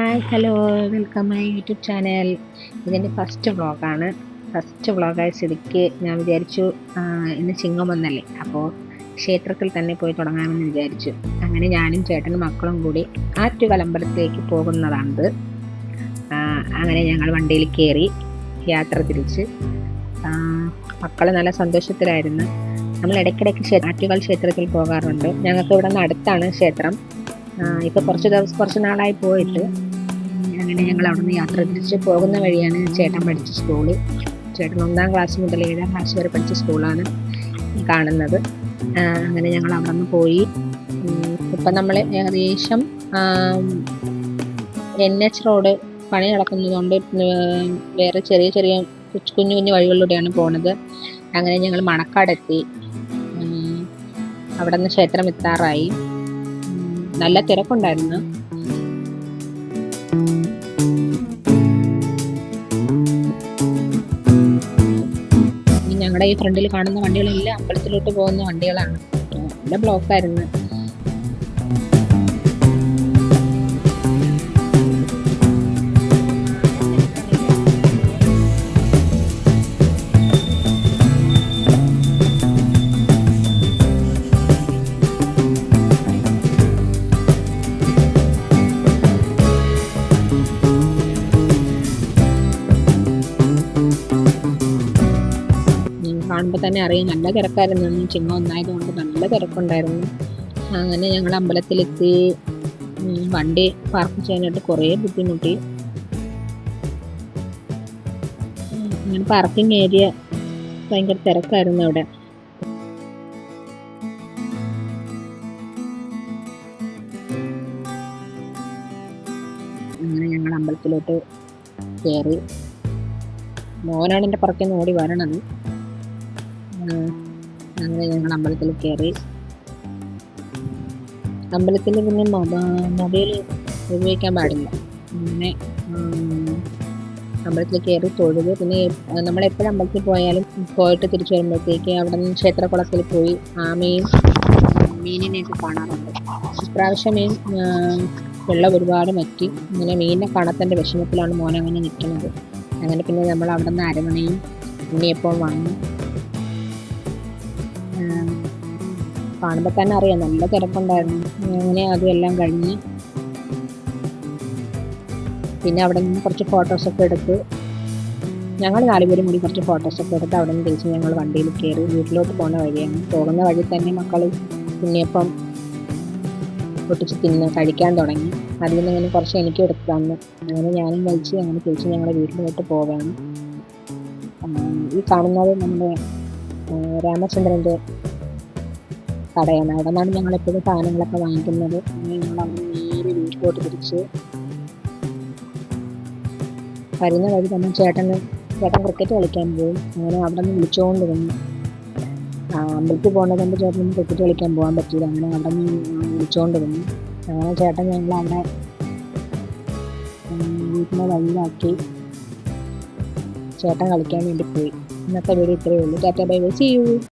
Hi hello welcome my YouTube channel ഇതിന്റെ first വ്ളോഗാണ് first വ്ളോഗായ സ്ഥിതിക്ക് ഞാൻ വിചാരിച്ചു ഇന്ന് ചിങ്ങം വന്നല്ലേ. അപ്പോൾ ക്ഷേത്രത്തിൽ തന്നെ പോയി തുടങ്ങാമെന്ന് വിചാരിച്ചു. അങ്ങനെ ഞാനും ചേട്ടനും മക്കളും കൂടി ആറ്റുകലമ്പലത്തിലേക്ക് പോകുന്നതാണിത്. അങ്ങനെ ഞങ്ങൾ വണ്ടിയിൽ കയറി യാത്ര തിരിച്ച്. മക്കൾ നല്ല സന്തോഷത്തിലായിരുന്നു. നമ്മൾ ഇടയ്ക്കിടയ്ക്ക് ആറ്റുകാൽ ക്ഷേത്രത്തിൽ പോകാറുണ്ട്. ഞങ്ങൾക്ക് ഇവിടെ നിന്ന് അടുത്താണ് ക്ഷേത്രം. ഇപ്പോൾ കുറച്ച് ദിവസം കുറച്ച് നാളായി പോയിട്ട് അങ്ങനെ ഞങ്ങൾ അവിടെ നിന്ന് യാത്ര തിരിച്ച് പോകുന്ന വഴിയാണ് ചേട്ടൻ പഠിച്ച സ്കൂൾ ചേട്ടൻ ഒന്നാം ക്ലാസ് മുതൽ ഏഴാം ക്ലാസ് വരെ പഠിച്ച സ്കൂളാണ് കാണുന്നത്. അങ്ങനെ ഞങ്ങൾ അവിടെ നിന്ന് പോയി ഇപ്പം നമ്മൾ ഏകദേശം എൻ എച്ച് റോഡ് പണി നടക്കുന്നതുകൊണ്ട് വേറെ ചെറിയ ചെറിയ കുഞ്ഞു കുഞ്ഞു വഴികളിലൂടെയാണ് പോണത്. അങ്ങനെ ഞങ്ങൾ മണക്കാടെത്തി അവിടെ നിന്ന് ക്ഷേത്രം എത്താറായി. നല്ല തിരക്കുണ്ടായിരുന്നു. ഞങ്ങളുടെ ഈ ഫ്രണ്ടിൽ കാണുന്ന വണ്ടികളെല്ലാം അമ്പലത്തിലോട്ട് പോകുന്ന വണ്ടികളാണ്. നല്ല ബ്ലോക്കായിരുന്നു. കാണുമ്പോൾ തന്നെ അറിയാം. നല്ല തിരക്കായിരുന്നു. ഇന്ന് ചിങ്ങം ഒന്നായതുകൊണ്ട് നല്ല തിരക്കുണ്ടായിരുന്നു. അങ്ങനെ ഞങ്ങൾ അമ്പലത്തിലെത്തി. വണ്ടി പാർക്ക് ചെയ്യാനായിട്ട് കുറേ ബുദ്ധിമുട്ടി. അങ്ങനെ പാർക്കിംഗ് ഏരിയ ഭയങ്കര തിരക്കായിരുന്നു അവിടെ. അങ്ങനെ ഞങ്ങൾ അമ്പലത്തിലോട്ട് കയറി. മോനാണ് എന്റെ പറക്കുന്ന ഓടി വരണത്. അങ്ങനെ ഞങ്ങൾ അമ്പലത്തിൽ കയറി. അമ്പലത്തിൽ പിന്നെ മൊബൈൽ ഉപയോഗിക്കാൻ പാടില്ല. അങ്ങനെ അമ്പലത്തിൽ കയറി തൊഴുത് പിന്നെ നമ്മൾ എപ്പോഴും അമ്പലത്തിൽ പോയാലും പോയിട്ട് തിരിച്ചു വരുമ്പോഴത്തേക്ക് അവിടെ നിന്ന് ക്ഷേത്രക്കുളത്തിൽ പോയി ആമയും മീനിനെയൊക്കെ കാണാറുണ്ട്. ഇപ്രാവശ്യം മീൻ വെള്ളം ഒരുപാട് മറ്റി ഇങ്ങനെ മീനിനെ കാണാത്തതിന്റെ വിഷമത്തിലാണ് മോനങ്ങനെ നിൽക്കുന്നത്. അങ്ങനെ പിന്നെ നമ്മൾ അവിടെ നിന്ന് അരമണയും ഉണ്ണിയപ്പം വാങ്ങി. കാണുമ്പോൾ തന്നെ അറിയാം. നല്ല തിരക്കുണ്ടായിരുന്നു. അങ്ങനെ അതും എല്ലാം കഴിഞ്ഞ് പിന്നെ അവിടെ നിന്ന് കുറച്ച് ഫോട്ടോസൊക്കെ എടുത്ത് ഞങ്ങൾ നാലുപേരും കൂടി കുറച്ച് ഫോട്ടോസൊക്കെ എടുത്ത് അവിടെ നിന്ന് തിരിച്ച് ഞങ്ങൾ വണ്ടിയിൽ കയറി വീട്ടിലോട്ട് പോകുന്ന വഴിയാണ്. പോകുന്ന വഴി തന്നെ മക്കൾ ഉണ്ണിയപ്പം പൊട്ടിച്ച് തിന്ന് കഴിക്കാൻ തുടങ്ങി. അതിൽ നിന്ന് ഇങ്ങനെ കുറച്ച് എനിക്ക് എടുത്ത് തന്നു. അങ്ങനെ ഞാനും കഴിച്ച് അങ്ങനെ തിരിച്ച് ഞങ്ങളുടെ വീട്ടിലോട്ട് പോവുകയാണ്. ഈ കാണുന്നത് നമ്മുടെ രാമചന്ദ്രന്റെ കടയാണ് അവിടെ നിന്നാണ് ഞങ്ങൾ എപ്പോഴും സാധനങ്ങളൊക്കെ വാങ്ങിക്കുന്നത്. ഞങ്ങൾ അവിടെ നേരെ വീട്ടിലോട്ട് തിരിച്ച് വരുന്ന വഴി തന്നെ ചേട്ടന് ചേട്ടൻ ക്രിക്കറ്റ് കളിക്കാൻ പോകും അങ്ങനെ അവിടെ നിന്ന് വിളിച്ചുകൊണ്ട് വന്നു ആ, അമ്പലത്തിൽ പോകുന്നത് കൊണ്ട് ചേട്ടന് ക്രിക്കറ്റ് കളിക്കാൻ പോകാൻ പറ്റിയില്ല. അങ്ങനെ അവിടെ നിന്ന് വിളിച്ചുകൊണ്ട് വന്നു അങ്ങനെ ചേട്ടൻ ഞങ്ങൾ അവിടെ വീട്ടിനെ വഴിയാക്കി ചേട്ടൻ കളിക്കാൻ വേണ്ടി പോയി. Natabi Retrello. Tata, bye. See you.